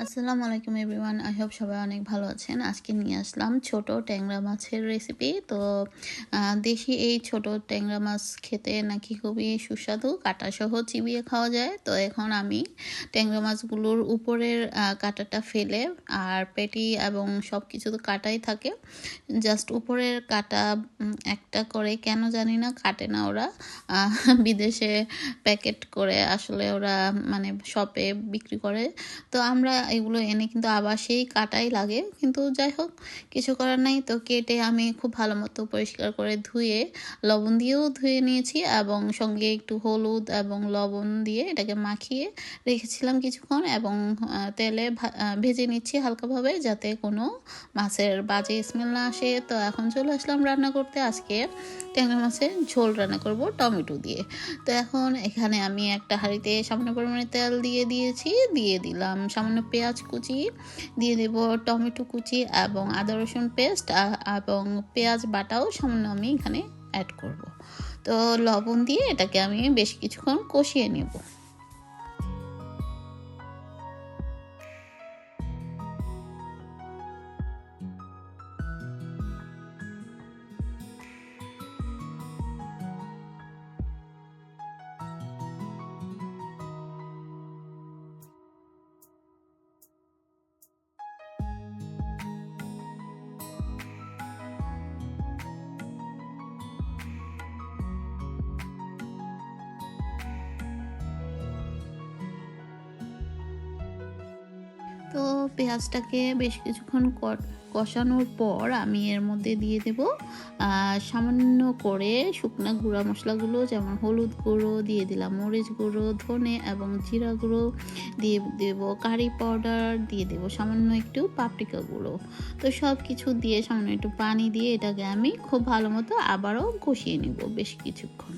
আসসালামু আলাইকুম everyone, I hope সবাই অনেক ভালো আছেন। আজকে নিয়ে আসলাম ছোট ট্যাংরা মাছের রেসিপি তো দেখি এই ছোট ট্যাংরা মাছ খেতে নাকি খুবই সুস্বাদু কাঁটাসহ চিবিয়ে খাওয়া যায়। তো এখন আমি ট্যাংরা মাছগুলোর উপরের কাঁটাটা ফেলে আর পেটি এবং সব কিছু তো কাটাই থাকে। জাস্ট উপরের কাটা একটা করে কেন জানি না, কাটে না ওরা। বিদেশে প্যাকেট করে আসলে ওরা মানে শপে বিক্রি করে। তো আমরা এগুলো এনে কিন্তু আবার সেই কাটাই লাগে। কিন্তু যাই হোক, কিছু করার নাই। তো কেটে আমি খুব ভালো মতো পরিষ্কার করে ধুয়ে, লবণ দিয়েও ধুয়ে নিয়েছি এবং সঙ্গে একটু হলুদ এবং লবণ দিয়ে এটাকে মাখিয়ে রেখেছিলাম কিছুক্ষণ এবং তেলে ভেজে নিচ্ছি হালকাভাবে যাতে কোনো মাছের বাজে স্মেল না আসে। তো এখন চলে আসলাম রান্না করতে। আজকে ট্যাংরা মাছের ঝোল রান্না করব টমেটো দিয়ে। তো এখন এখানে আমি একটা হাঁড়িতে সামান্য পরিমাণে তেল দিয়ে দিয়েছি। দিয়ে দিলাম সামান্য পেঁয়াজ কুচি, দিয়ে দেব টমেটো কুচি এবং আদা রসুন পেস্ট এবং পেঁয়াজ বাটাও সামান্য আমি এখানে অ্যাড করব। তো লবণ দিয়ে এটাকে আমি বেশ কিছুক্ষণ কষিয়ে নেব। তো পেঁয়াজটাকে বেশ কিছুক্ষণ কষানোর পর আমি এর মধ্যে দিয়ে দেব সামান্য করে শুকনা গুঁড়া মশলাগুলো, যেমন হলুদ গুঁড়ো, দিয়ে দিলাম মরিচ গুঁড়ো, ধনে এবং জিরা গুঁড়ো, দিয়ে দেব কারি পাউডার, দিয়ে দেব সামান্য একটু পাপরিকা গুঁড়ো। তো সব কিছু দিয়ে সামান্য একটু পানি দিয়ে এটাকে আমি খুব ভালো মতো আবারও কষিয়ে নেব বেশ কিছুক্ষণ।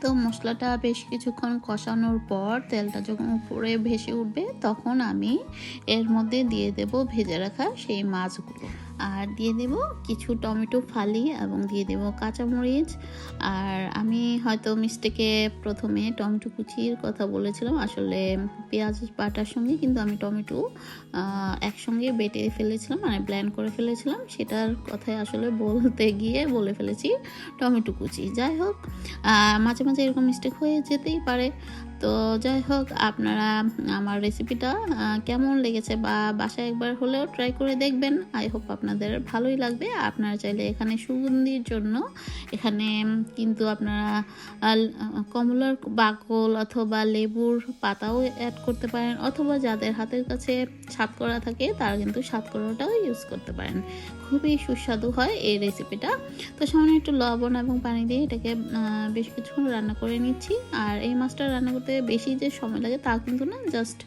তো মশলাটা বেশ কিছুক্ষণ কষানোর পর তেলটা যখন উপরে ভেসে উঠবে, তখন আমি এর মধ্যে দিয়ে দেব ভেজে রাখা সেই মাছগুলো। আর দিয়ে দেব কিছু টমেটো ফালি এবং দিয়ে দেব কাঁচামরিচ। আর আমি হয়তো মিস্টেকে প্রথমে টমেটো কুচির কথা বলেছিলাম, আসলে পেঁয়াজ বাটার সঙ্গে কিন্তু আমি টমেটো একসঙ্গে বেটে ফেলেছিলাম মানে ব্ল্যান্ড করে ফেলেছিলাম। সেটার কথাই আসলে বলতে গিয়ে বলে ফেলেছি টমেটো কুচি। যাই হোক মাঝে মাঝে এরকম মিস্টেক হয়ে যেতেই পারে। তো যাই হোক, আপনারা, আমার রেসিপিটা কেমন লেগেছে বা বাসায় একবার হলেও ট্রাই করে দেখবেন। আই হোপ আপনাদের ভালোই লাগবে। আপনারা চাইলে এখানে সুগন্ধির জন্য, এখানে কিন্তু আপনারা কমলার বাকল অথবা লেবুর পাতাও অ্যাড করতে পারেন, অথবা যাদের হাতের কাছে সাতকরা থাকে, তারা কিন্তু সাতকরাটাও ইউজ করতে পারেন। খুবই সুস্বাদু হয় এই রেসিপিটা তো সামান্য একটু লবণ এবং পানি দিয়ে এটাকে বেশ কিছুক্ষণ রান্না করে নিচ্ছি। আর এই মাছটা রান্না করতে বেশি যে সময় লাগে তা কিন্তু না জাস্ট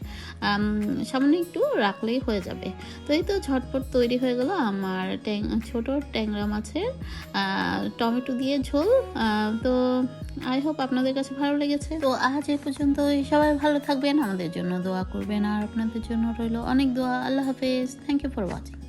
সামান্য একটু রাখলেই হয়ে যাবে। তো এই তো ঝটপট তৈরি হয়ে গেল আমার ট্যাং, ছোটো ট্যাংরা মাছের টমেটো দিয়ে ঝোল। তো আই হোপ আপনাদের কাছে ভালো লেগেছে। তো আজ এই পর্যন্ত সবাই ভালো থাকবেন, আমাদের জন্য দোয়া করবেন। আর আপনাদের জন্য রইল অনেক দোয়া। আল্লাহ হাফেজ। Thank you for watching